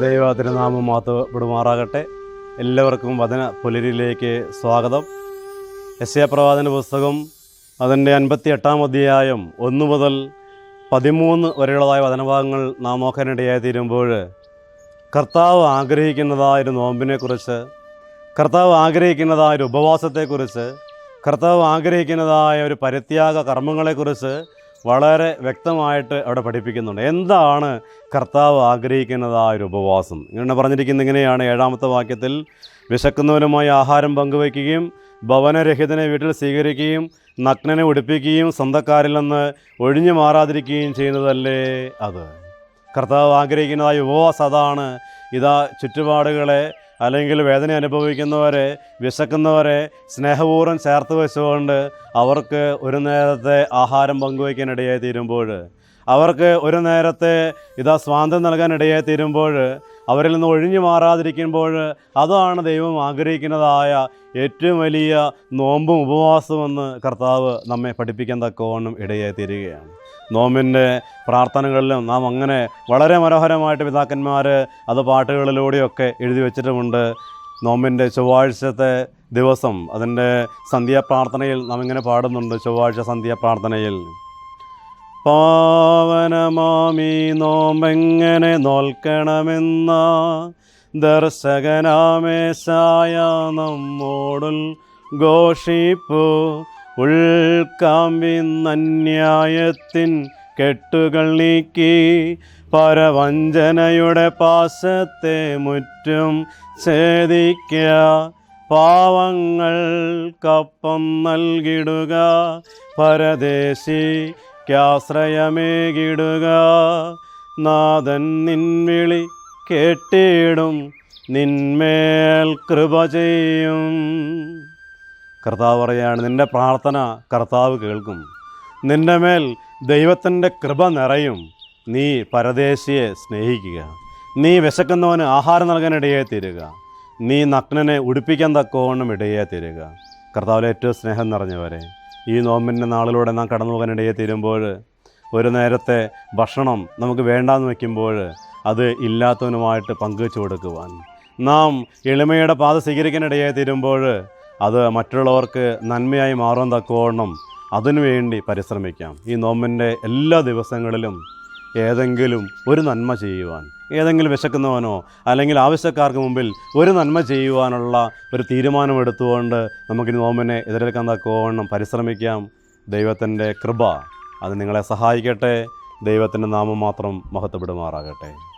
ദൈവ തിരുനാമം മാത്തപ്പെടുമാറാകട്ടെ എല്ലാവർക്കും വചന പുലരിയിലേക്ക് സ്വാഗതം. എസ് പ്രവാചന പുസ്തകം അതിന്റെ അൻപത്തി എട്ടാം അധ്യായം ഒന്ന് മുതൽ പതിമൂന്ന് വരെയുള്ളതായ വചനഭാഗങ്ങൾ നാം നോക്കാനിടയായി തീരുമ്പോൾ കർത്താവ് ആഗ്രഹിക്കുന്നതായ ഒരു നോമ്പിനെക്കുറിച്ച് കർത്താവ് ആഗ്രഹിക്കുന്നതായ ഒരു ഉപവാസത്തെക്കുറിച്ച് കർത്താവ് ആഗ്രഹിക്കുന്നതായ ഒരു പരിത്യാഗ കർമ്മങ്ങളെക്കുറിച്ച് വളരെ വ്യക്തമായിട്ട് അവിടെ പഠിപ്പിക്കുന്നുണ്ട്. എന്താണ് കർത്താവ് ആഗ്രഹിക്കുന്നതായ ഒരു ഉപവാസം? ഇങ്ങനെ പറഞ്ഞിരിക്കുന്ന ഇങ്ങനെയാണ് ഏഴാമത്തെ വാക്യത്തിൽ വിശക്കുന്നവനുമായി ആഹാരം പങ്കുവയ്ക്കുകയും ഭവനരഹിതനെ വീട്ടിൽ സ്വീകരിക്കുകയും നഗ്നനെ ഉടുപ്പിക്കുകയും സ്വന്തക്കാരിൽ നിന്ന് ഒഴിഞ്ഞു മാറാതിരിക്കുകയും ചെയ്യുന്നതല്ലേ അത്? കർത്താവ് ആഗ്രഹിക്കുന്നതായ ഉപവാസം അതാണ് ഇതാ ചുറ്റുപാടുകളെ അല്ലെങ്കിൽ വേദന അനുഭവിക്കുന്നവരെ വിശക്കുന്നവരെ സ്നേഹപൂർവം ചേർത്ത് വെച്ചുകൊണ്ട് അവർക്ക് ഒരു നേരത്തെ ആഹാരം പങ്കുവയ്ക്കാനിടയായി തീരുമ്പോൾ അവർക്ക് ഒരു നേരത്തെ ഇതാ സ്വാതന്ത്ര്യം നൽകാനിടയായി തീരുമ്പോൾ അവരിൽ നിന്ന് ഒഴിഞ്ഞു മാറാതിരിക്കുമ്പോൾ അതാണ് ദൈവം ആഗ്രഹിക്കുന്നതായ ഏറ്റവും വലിയ നോമ്പും ഉപവാസമെന്ന് കർത്താവ് നമ്മെ പഠിപ്പിക്കാൻ തക്കവണ്ണം ഇടയായി തീരുകയാണ്. നോമ്പിന്റെ പ്രാർത്ഥനകളിലും നാം അങ്ങനെ വളരെ മനോഹരമായിട്ട് പിതാക്കന്മാർ അത് പാട്ടുകളിലൂടെയൊക്കെ എഴുതി വച്ചിട്ടുമുണ്ട്. നോമ്പിന്റെ ചൊവ്വാഴ്ചത്തെ ദിവസം അതിന്റെ സന്ധ്യാപ്രാർത്ഥനയിൽ നാം ഇങ്ങനെ പാടുന്നുണ്ട് ചൊവ്വാഴ്ച സന്ധ്യാപ്രാർത്ഥനയിൽ. പാവനമാമി നോമ്പെങ്ങനെ നോൽക്കണമെന്ന? ദർശകനാമേശായ നമ്മോടുൽ ഘോഷിപ്പു. ഉൾക്കാമ്പിന്നന്യായത്തിൻ കെട്ടുകൾ നീക്കി പരവഞ്ചനയുടെ പാശത്തെ മുറ്റും ഛേദിക്ക. പാവങ്ങൾക്കപ്പം നൽകിടുക പരദേശിക്കാശ്രയമേകിടുക നാഥൻ നിൻവിളി കേട്ടിടും നിന്മേൽ കൃപ ചെയ്യും. കർത്താവ് പറയുകയാണ് നിന്റെ പ്രാർത്ഥന കർത്താവ് കേൾക്കും. നിന്റെ മേൽ ദൈവത്തിന്റെ കൃപ നിറയും. നീ പരദേശിയെ സ്നേഹിക്കുക. നീ വിശക്കുന്നവന് ആഹാരം നൽകാൻ ഇടയെ തീരുക. നീ നഗ്നനെ ഉടുപ്പിക്കാൻ തക്കവണ്ണം ഇടയെ തീരുക. കർത്താവിലെ ഏറ്റവും സ്നേഹം നിറഞ്ഞവരെ ഈ നോമ്പിന്റെ നാളിലൂടെ നാം കടന്നു പോകാൻ ഇടയെ തീരുമ്പോൾ ഒരു നേരത്തെ ഭക്ഷണം നമുക്ക് വേണ്ടാന്ന് വയ്ക്കുമ്പോൾ അത് ഇല്ലാത്തവനുമായിട്ട് പങ്കുവെച്ചു കൊടുക്കുവാൻ. നാം എളിമയുടെ പാത സ്വീകരിക്കാനിടയായി തീരുമ്പോൾ അത് മറ്റുള്ളവർക്ക് നന്മയായി മാറാൻ തക്കവണ്ണം അതിനുവേണ്ടി പരിശ്രമിക്കാം. ഈ നോമ്പിന്റെ എല്ലാ ദിവസങ്ങളിലും ഏതെങ്കിലും ഒരു നന്മ ചെയ്യുവാൻ ഏതെങ്കിലും വിശക്കുന്നവനോ അല്ലെങ്കിൽ ആവശ്യക്കാർക്ക് മുമ്പിൽ ഒരു നന്മ ചെയ്യുവാനുള്ള ഒരു തീരുമാനമെടുത്തുകൊണ്ട് നമുക്കിനി നോമ്പിനെ എതിരേൽക്കാൻ തക്കവണ്ണം പരിശ്രമിക്കാം. ദൈവത്തിന്റെ കൃപ അത് നിങ്ങളെ സഹായിക്കട്ടെ. ദൈവത്തിന്റെ നാമം മാത്രം മഹത്വപ്പെടുമാറാകട്ടെ.